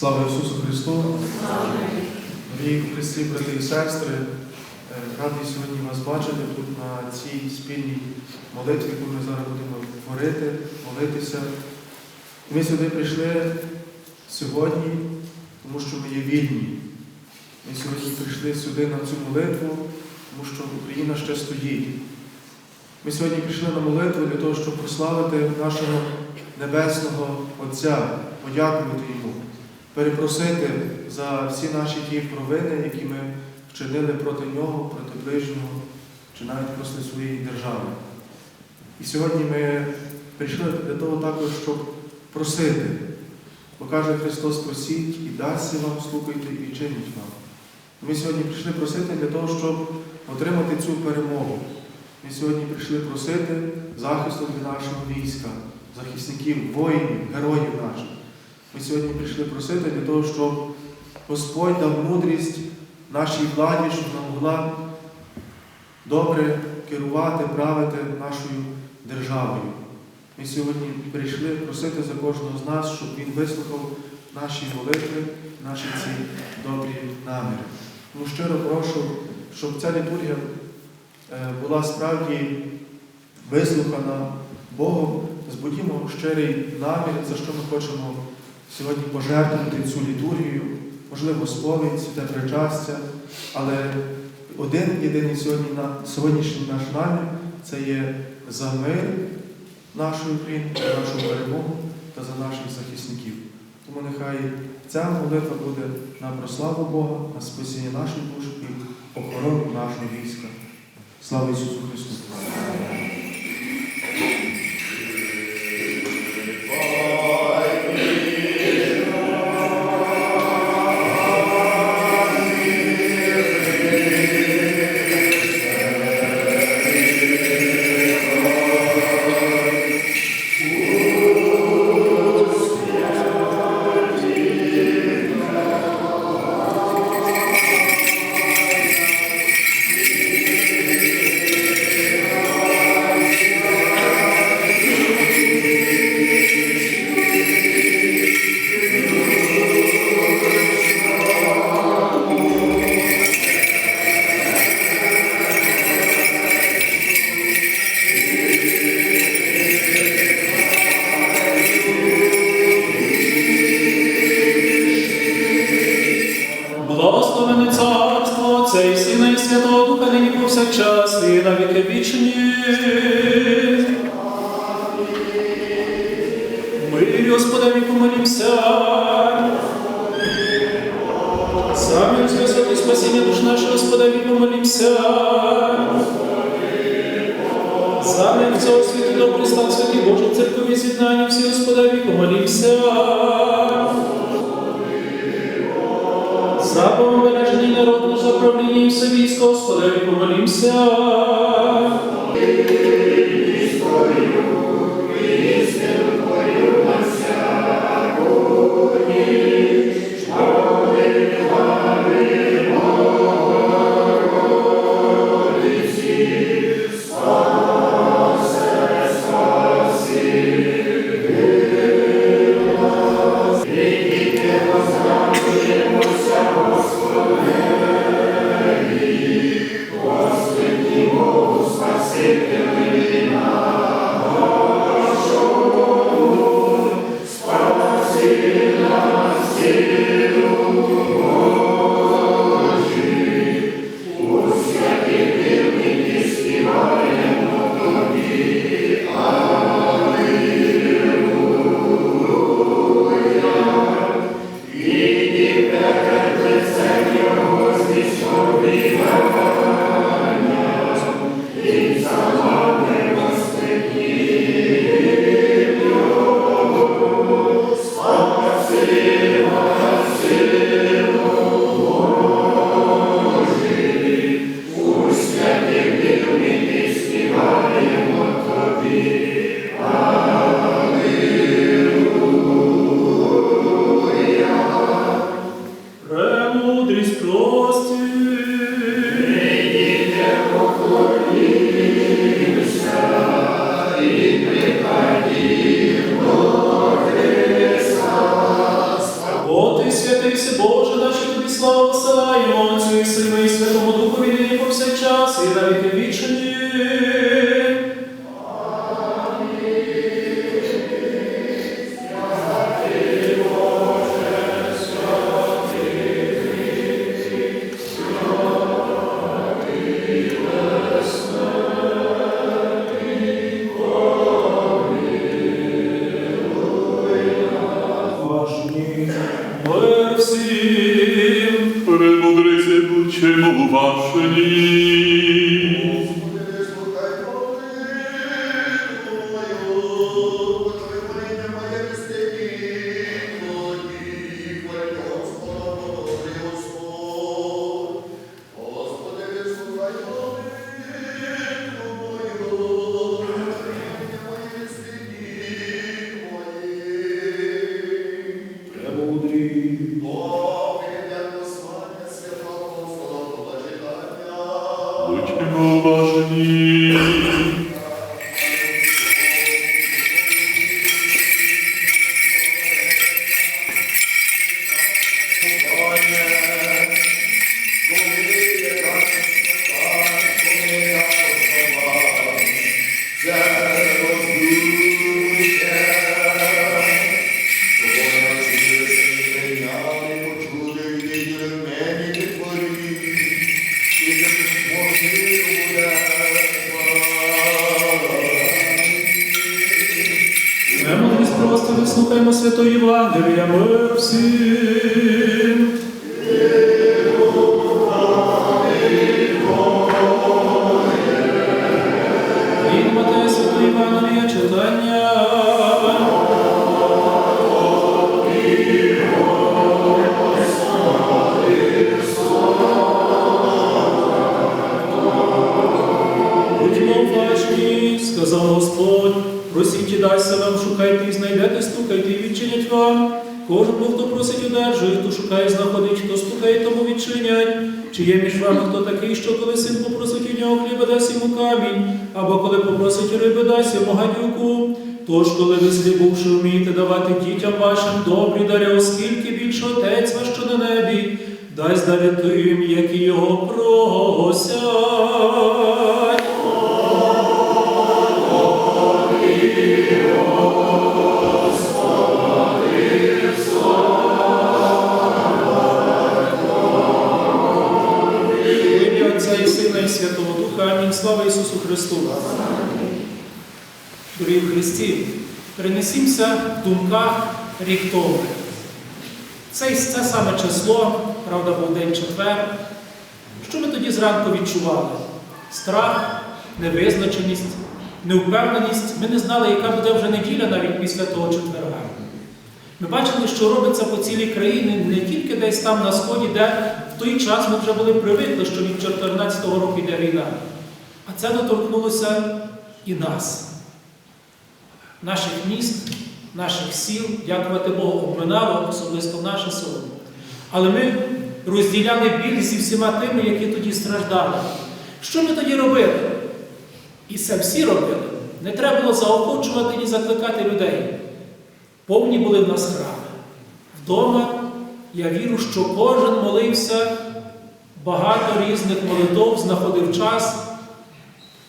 Слава Ісусу Христу! Дорогі Христі, брати і сестри, е, радий сьогодні вас бачити тут на цій спільній молитві, яку ми зараз будемо творити, молитися. Ми сюди прийшли сьогодні, тому що ми є вільні. Ми сьогодні прийшли сюди на цю молитву, тому що Україна ще стоїть. Ми сьогодні прийшли на молитву для того, щоб прославити нашого Небесного Отця, подякувати Йому, перепросити за всі наші ті провини, які ми вчинили проти Нього, проти ближнього, чи навіть проти своєї держави. І сьогодні ми прийшли для того також, щоб просити. Бо каже Христос, просіть і дасться вам, слухайте і відчинить вам. Ми сьогодні прийшли просити для того, щоб отримати цю перемогу. Ми сьогодні прийшли просити захисту для нашого війська, захисників, воїнів, героїв наших. Ми сьогодні прийшли просити для того, щоб Господь дав мудрість нашій владі, щоб вона могла добре керувати, правити нашою державою. Ми сьогодні прийшли просити за кожного з нас, щоб Він вислухав наші молитви, наші ці добрі наміри. Тому щиро прошу, щоб ця літургія е, була справді вислухана Богом, збудімо щирий намір, за що ми хочемо сьогодні пожертвувати цю літургію, можливо, сповідь, святе причастя, але один єдиний сьогодні, сьогоднішній наш намір це є за мир нашої України, за нашу перемогу та за наших захисників. Тому нехай ця молитва буде на прославу Бога, на спасіння наших душ і охорону нашого війська. Слава Ісусу Христу! Lord. Вами хто такий, що коли син попросить у нього хліба, дасть йому камінь, або коли попросить риби, дасть йому гадюку? Тож, коли ви злібувши вмієте давати дітям вашим добрі дари, оскільки більше Отець ваш, що на небі, дасть дари тим, які його просять. Христу. Дорогі в Христі, перенесімося в думках рік тому. Це, це саме число, правда, був день четвер. Що ми тоді зранку відчували? Страх, невизначеність, невпевненість. Ми не знали, яка буде вже неділя навіть після того четверга. Ми бачили, що робиться по цілій країні, не тільки десь там на сході, де в той час ми вже були привикли, що від 14 року йде війна. А це доторкнулося і нас, наших міст, наших сіл, дякувати Богу, обминало особисто наше село. Але ми розділяли біль зі всіма тими, які тоді страждали. Що ми тоді робили? І це всі робили. Не треба було заохочувати ні закликати людей. Повні були в нас храми. Вдома я вірю, що кожен молився, багато різних молитов знаходив час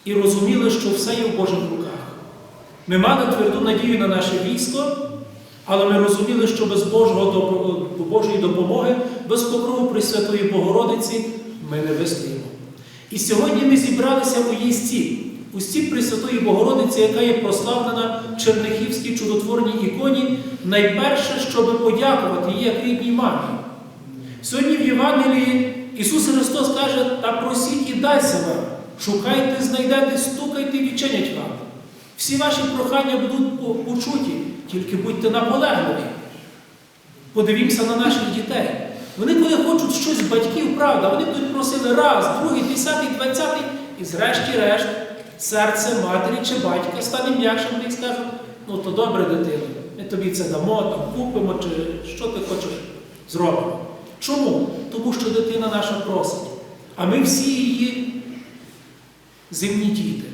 і розуміли, що все є в Божих руках. Ми мали тверду надію на наше військо, але ми розуміли, що без Божого, Божої допомоги, без покрову Пресвятої Богородиці ми не вистоїмо. І сьогодні ми зібралися у її стіп, у стіп Пресвятої Богородиці, яка є прославлена в Чернихівській чудотворній іконі, найперше, щоб подякувати їй як рідній мамі. Сьогодні в Євангелії Ісус Христос каже, та просіть і дайся вам, шукайте, знайдете, стукайте і відчинять вам. Всі ваші прохання будуть почуті, тільки будьте наполегливі. Подивімося на наших дітей. Вони, коли хочуть щось батьків, правда, вони будуть просили раз, другий, десятий, двадцятий, і зрешті-решт серце матері чи батька стане м'якшим і скажуть, ну то добре, дитино, ми тобі це дамо, там купимо, чи що ти хочеш зробимо. Чому? Тому що дитина наша просить. А ми всі її земні діти.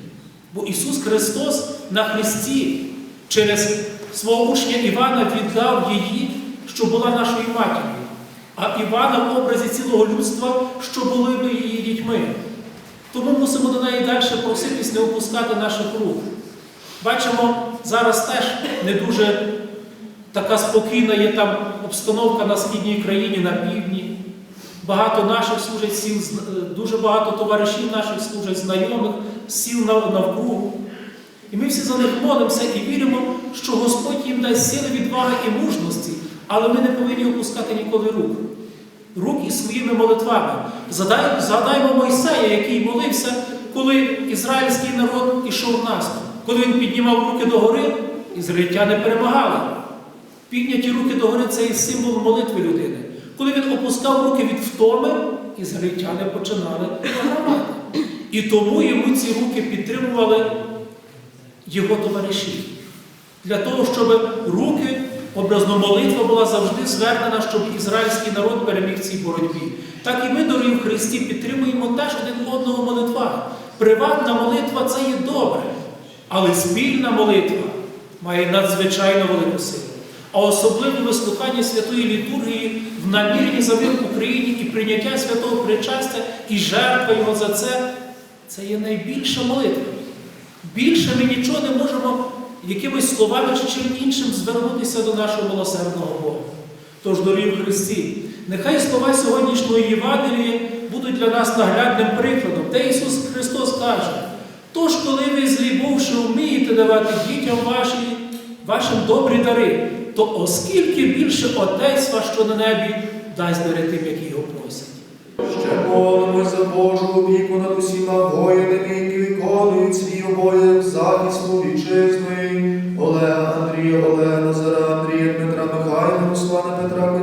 Бо Ісус Христос на Христі через свого учня Івана віддав її, що була нашою матір'ю. а Івана в образі цілого людства, що були би її дітьми. Тому мусимо до неї далі проситись не опускати наших рук. Бачимо, зараз теж не дуже така спокійна є там обстановка на східній країні, на півдні. Багато наших служать сіл, е, дуже багато товаришів наших служать знайомих, сіл нав- навкругу. І ми всі за них молимося і віримо, що Господь їм дасть сили, відваги і мужності, але ми не повинні опускати ніколи рук. Рук із своїми молитвами. Згадаймо Мойсея, який молився, коли ізраїльський народ ішов наступ. Коли він піднімав руки догори, ізраїльтяни перемагали. Підняті руки догори це і символ молитви людини. Коли він опускав руки від втоми, ізраїльтяни починали програвати. І тому йому ці руки підтримували його товариші. Для того, щоб руки, образно молитва була завжди звернена, щоб ізраїльський народ переміг в цій боротьбі. Так і ми, дорогі в Христі, підтримуємо теж один одного в молитвах. Приватна молитва це є добре, але спільна молитва має надзвичайно велику силу. А особливо вислухання святої літургії в наміренні за мир Україні і прийняття святого причастя і жертва його за це це є найбільша молитва. Більше ми нічого не можемо якимись словами чи чим іншим звернутися до нашого милосердного Бога. Тож, дорогі в Христі, нехай слова сьогоднішньої Євангелії будуть для нас наглядним прикладом, де Ісус Христос каже, тож, коли ви злібувши вмієте давати дітям ваші, вашим добрі дари, то оскільки більше Отець ваш, що на небі, дасть дари тим, які його просять. Ще молимось за Божу опіку над усіма воїнами, які виконують свій обов'язок захисту вітчизни. Олега Андрія, Олега Назара Андрія, Дмитра Михайла, Руслана Петра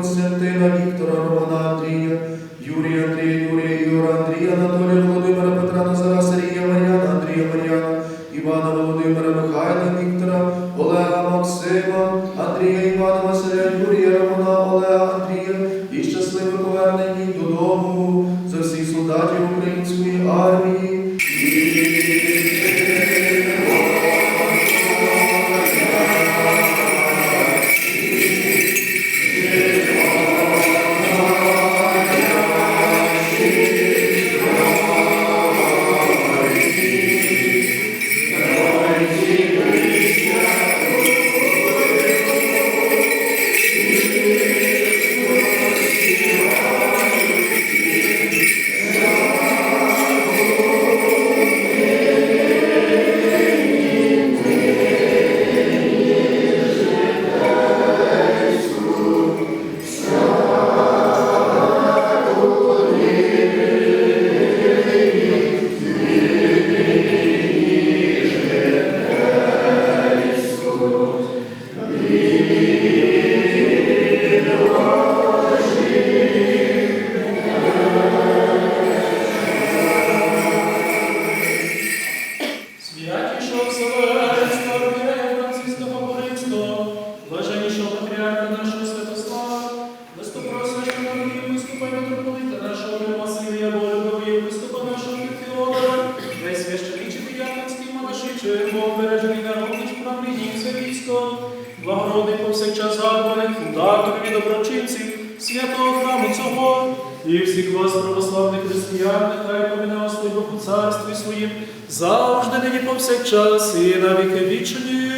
благородний повсякчас згадуваних фундаторів і доброчинців святого храму цього, і всіх вас, православних християн, нехай поміне Господь Бог у царстві своїм, завжди нині повсякчас і навіки вічні.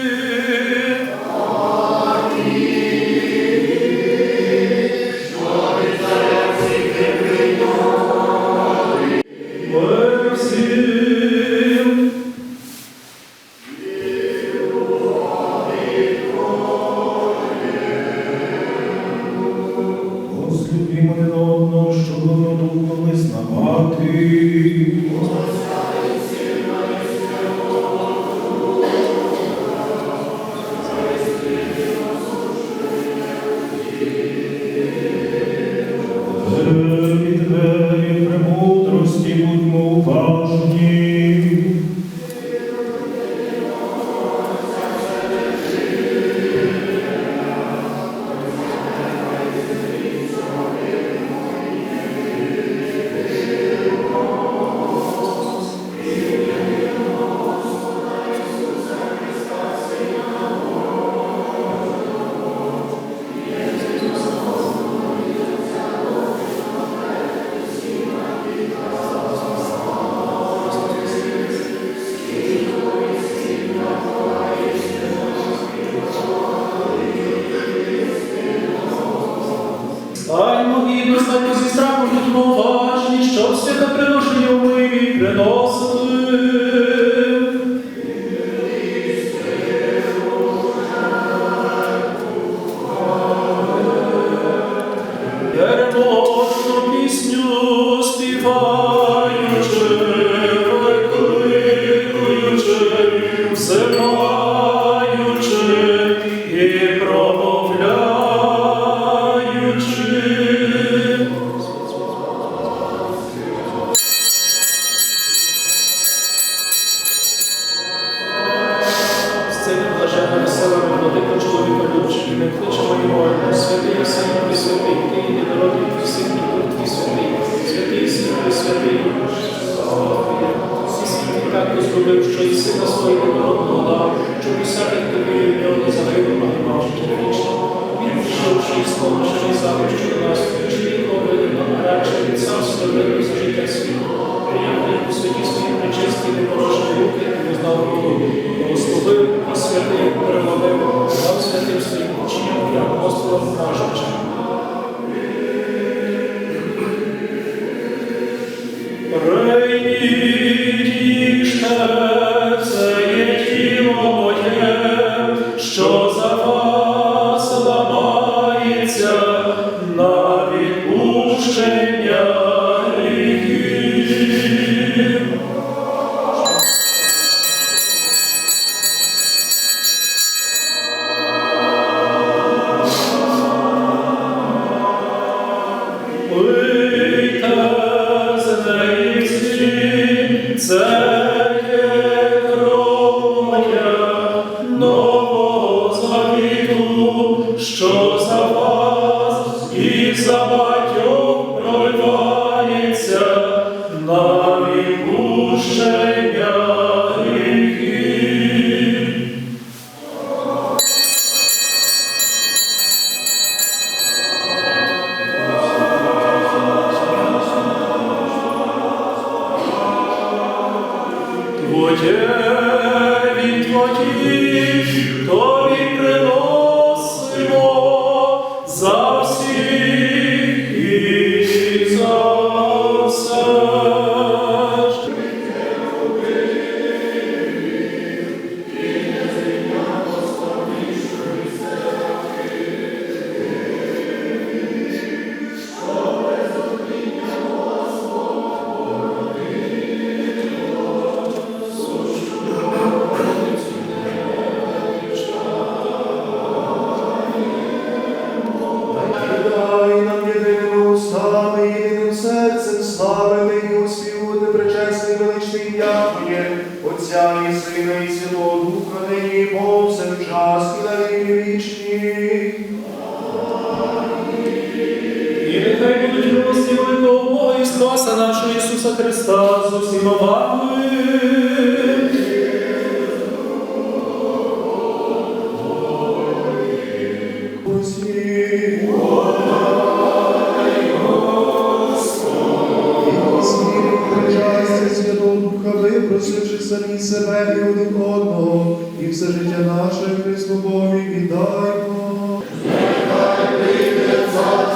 Святого Духа, випросивши самі себе і один одного, і все життя наше Христу Богу віддаймо. Нехай прийде царство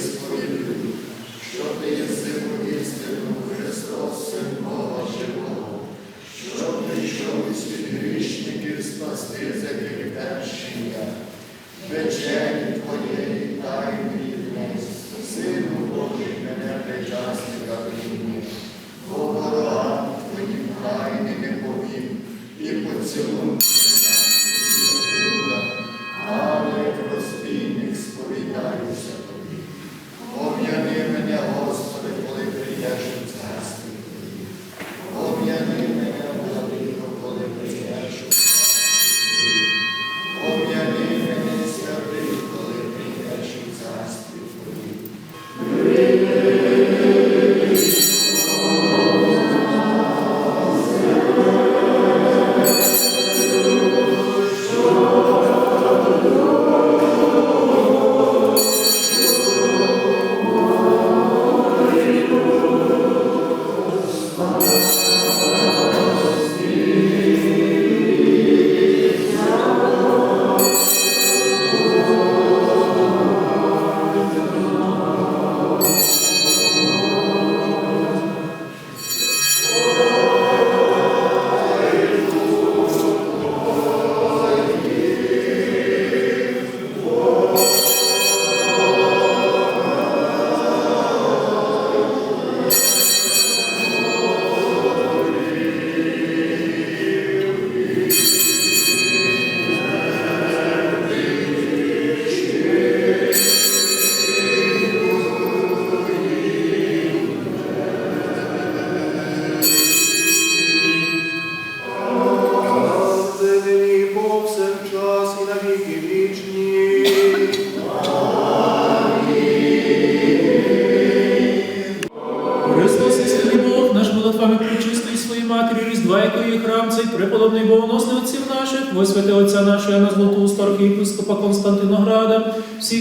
сповідують, що ти є сину істину, Христос, Бога Живого, що прийшов із під грішників спасти за перші, вечері твоєї тайни.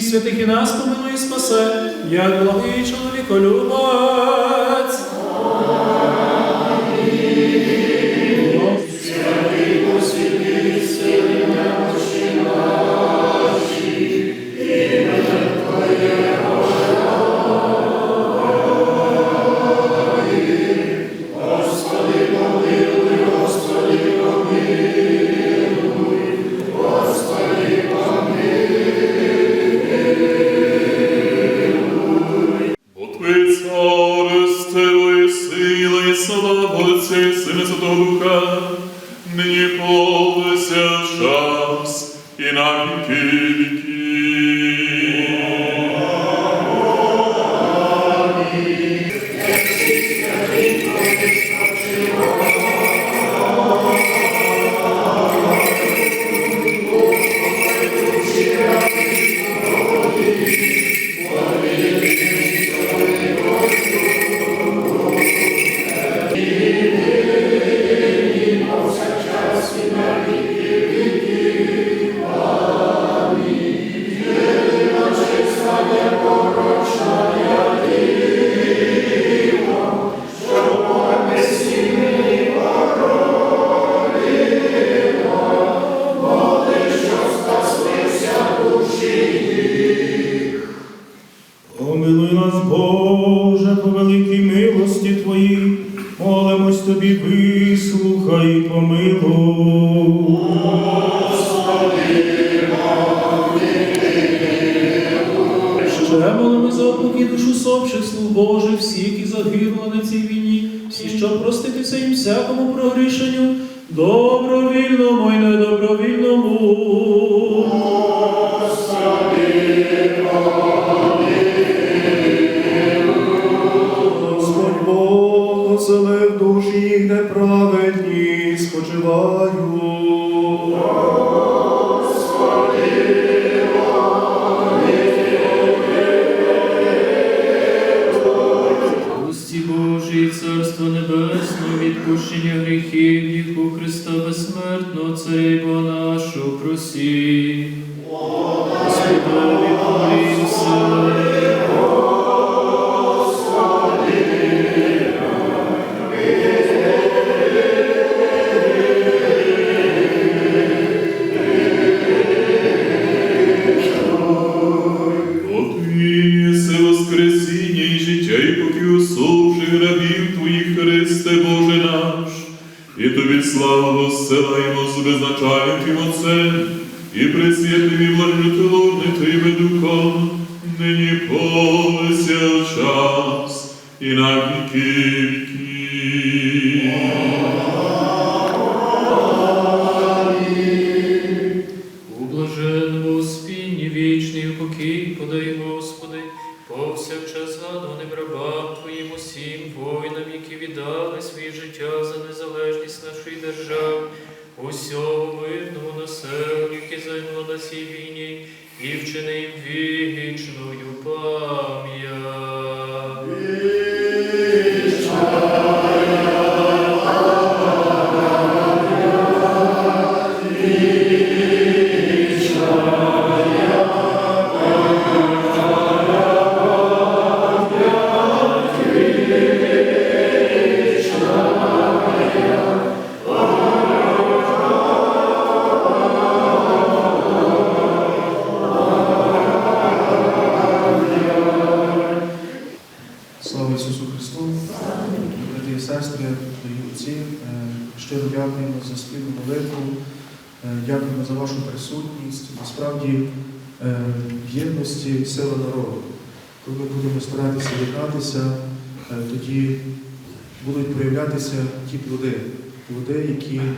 святих і нас помилуй спасе, як благий чоловіко милосуде зачаючим Отце, і присвятим і блажити лорнити духом, нині повся час, і на віки. будемо старатися єднатися, е, тоді будуть проявлятися ті плоди, плоди, які е,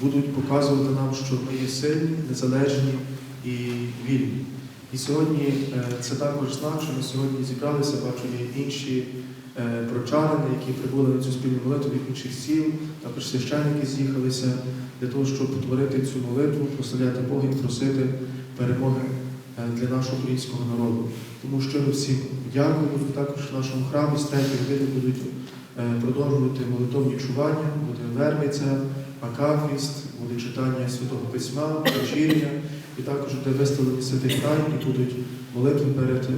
будуть показувати нам, що ми є сильні, незалежні і вільні. І сьогодні е, це також знак, що ми сьогодні зібралися, бачу, є інші прочанини, які прибули на цю спільну молитву від інших сіл, також священники з'їхалися для того, щоб утворити цю молитву, прославляти Бога і просити перемоги для нашого українського народу. Тому щиро всім дякую. Також нашому храмі з третьої години будуть е, продовжувати молитовні чування, буде вербиця, акафіст, буде читання Святого Письма, вечірня, і також буде виставлені святих тайн і будуть молитви перед е,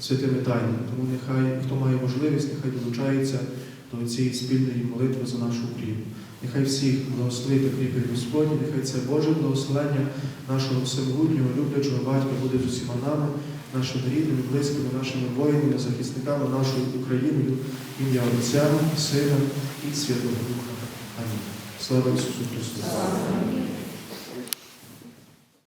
святими тайнами. Тому нехай, хто має можливість, нехай долучається до цієї спільної молитви за нашу Україну. Нехай всіх благословить та кріпить Господь, нехай це Боже благословення нашого всемогутнього, люблячого батька буде з усіма нами, нашими рідними, близькими, нашими воїнами, захисниками нашої України, ім'я Отця, Сина і Святого Духа. Амінь. Слава Ісусу Христу!